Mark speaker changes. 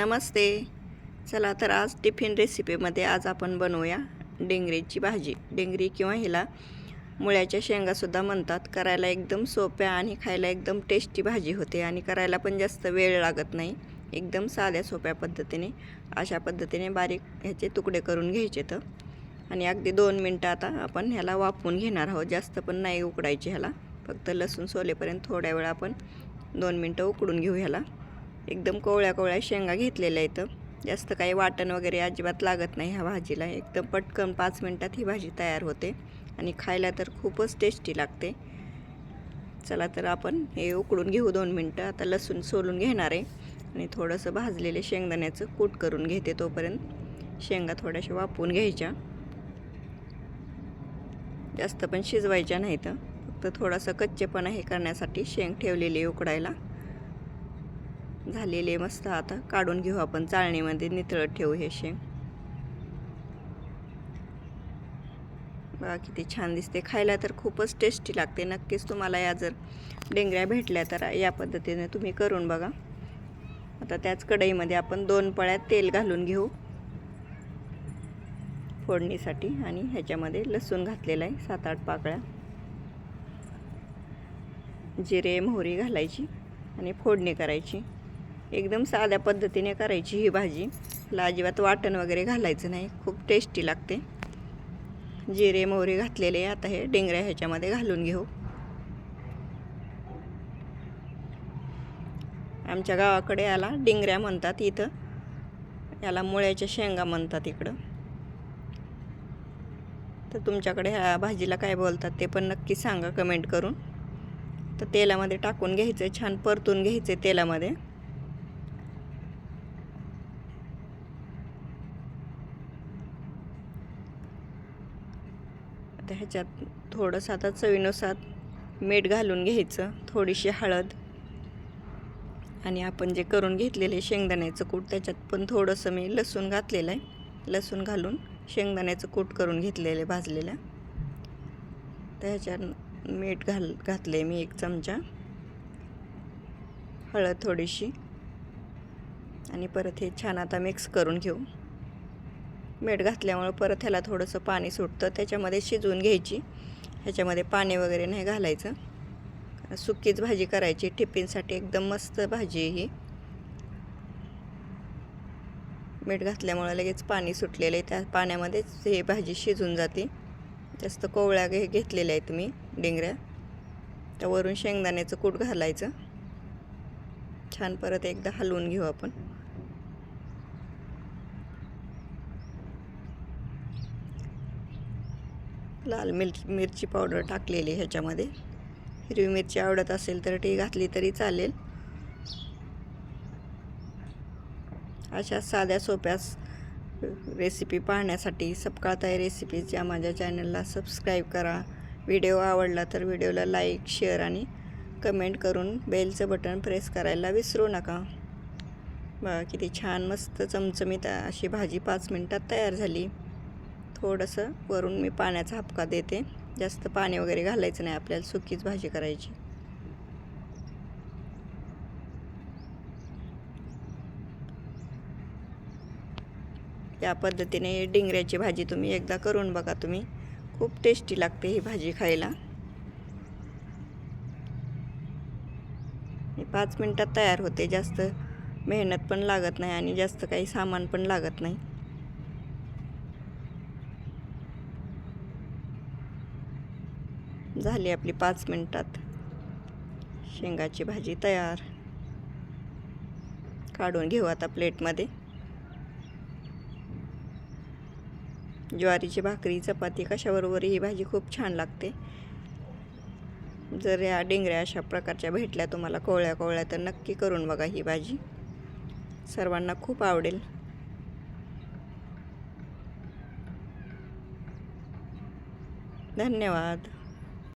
Speaker 1: नमस्ते. चला तर आज टिफिन रेसिपीमध्ये आज आपण बनवूया डेंगरीची भाजी. डेंगरी किंवा हिला मुळ्याच्या शेंगासुद्धा म्हणतात. करायला एकदम सोप्या आणि खायला एकदम टेस्टी भाजी होते आणि करायला पण जास्त वेळ लागत नाही. एकदम साध्या सोप्या पद्धतीने अशा पद्धतीने बारीक ह्याचे तुकडे करून घ्यायचे तर. आणि अगदी दोन मिनटं आता आपण ह्याला वाफवून घेणार आहोत. जास्त पण नाही उकडायचे ह्याला. फक्त लसूण सोलेपर्यंत थोड्या वेळ आपण दोन मिनटं उकडून घेऊ ह्याला. एकदम कोवळ्या कोवळ्या शेंगा घेतलेल्या इथं जास्त काही वाटण वगैरे अजिबात लागत नाही ह्या भाजीला. एकदम पटकन पाच मिनटात ही भाजी तयार होते आणि खायला तर खूपच टेस्टी लागते. चला तर आपण हे उकडून घेऊ दोन मिनटं. आता लसूण सोलून घेणार आहे आणि थोडंसं भाजलेले शेंगदाण्याचं कूट करून घेते तोपर्यंत. शेंगा थोड्याशा वापरून घ्यायच्या. जास्त पण शिजवायच्या नाहीत. फक्त थोडासा कच्चेपणा हे करण्यासाठी शेंग ठेवलेली उकडायला. झालेले मस्त आता. काढून घेऊ आपण चाळणीमध्ये नितळत ठेवू हे शेंग. बघा किती छान दिसते. खायला तर खूपच टेस्टी लागते. नक्कीच तुम्हाला या जर डेंगऱ्या भेटल्या तर या पद्धतीने तुम्ही करून बघा. आता त्याच कढईमध्ये आपण दोन पळ्या तेल घालून घेऊ. फोडणीसाठी आणि ह्याच्यामध्ये लसूण घातलेला आहे सात आठ पाकळ्या. जिरे मोहरी घालायची आणि फोडणी करायची. एकदम साध्या पद्धतीने करायची ही भाजी. ला अजिबात वाटण वगैरे घालायचं नाही. खूप टेस्टी लागते. जिरे मोहरे घातलेले. आता हे डेंगऱ्या ह्याच्यामध्ये घालून घेऊ. आमच्या गावाकडे याला डिंगऱ्या म्हणतात इथं. याला मुळ्याच्या शेंगा म्हणतात इकडं. तर तुमच्याकडे ह्या भाजीला काय बोलतात ते पण नक्की सांगा कमेंट करून. तर तेलामध्ये टाकून घ्यायचं छान परतून घ्यायचे तेलामध्ये. आता ह्याच्यात थोडंसं आता चवीनुसार मीठ घालून घ्यायचं थोडीशी हळद. आणि आपण जे करून घेतलेले शेंगदाण्याचं कूट त्याच्यात पण थोडंसं मी लसूण घातलेलं आहे. लसूण घालून शेंगदाण्याचं कूट करून घेतलेले भाजलेलं. तर ह्याच्यात मीठ घाल घातले मी एक चमचा. हळद थोडीशी. आणि परत हे छान आता मिक्स करून घेऊ. मीठ घातल्यामुळं परत ह्याला थोडंसं पाणी सुटतं. त्याच्यामध्ये शिजवून घ्यायची. ह्याच्यामध्ये पाणी वगैरे नाही घालायचं. सुकीच भाजी करायची. टिफिनसाठी एकदम मस्त भाजी आहे ही. मीठ घातल्यामुळं लगेच पाणी सुटलेलं आहे. त्या पाण्यामध्येच ही भाजी शिजून जाते. जास्त कोवळ्या घे घेतलेल्या आहेत मी डिंगऱ्या. त्यावरून शेंगदाण्याचं कूट घालायचं. छान परत एकदा हलवून घेऊ आपण. लाल मिरची मिरची पावडर टाकलेली ह्याच्यामध्ये. हिरवी मिरची आवडत असेल तर ती घातली तरी चालेल. अशा साध्या सोप्या रेसिपी पाहण्यासाठी सपकाळताई रेसिपीज या माझ्या चॅनलला सबस्क्राईब करा. व्हिडिओ आवडला तर व्हिडिओला लाईक शेअर आणि कमेंट करून बेलचं बटन प्रेस करायला विसरू नका. बघा किती छान मस्त चमचमीत अशी भाजी पाच मिनटात तयार झाली. थोडंसं वरून मी पाण्याचा हपका देते. जास्त पाणी वगैरे घालायचं नाही आपल्याला सुकीच भाजी करायची. या पद्धतीने डिंगऱ्याची भाजी तुम्ही एकदा करून बघा तुम्ही. खूप टेस्टी लागते ही भाजी खायला. पाच मिनटात तयार होते. जास्त मेहनत पण लागत नाही आणि जास्त काही सामान पण लागत नाही. झाली आपली पाच मिनटात. शेंगाची भाजी तयार. काढून घेऊ आता प्लेटमध्ये. ज्वारीची भाकरी चपाती कशाबरोबर ही भाजी खूप छान लागते. जर या डिंगऱ्या अशा प्रकारच्या भेटल्या तुम्हाला कोवळ्या कोवळ्या तर नक्की करून बघा ही भाजी. सर्वांना खूप आवडेल. धन्यवाद.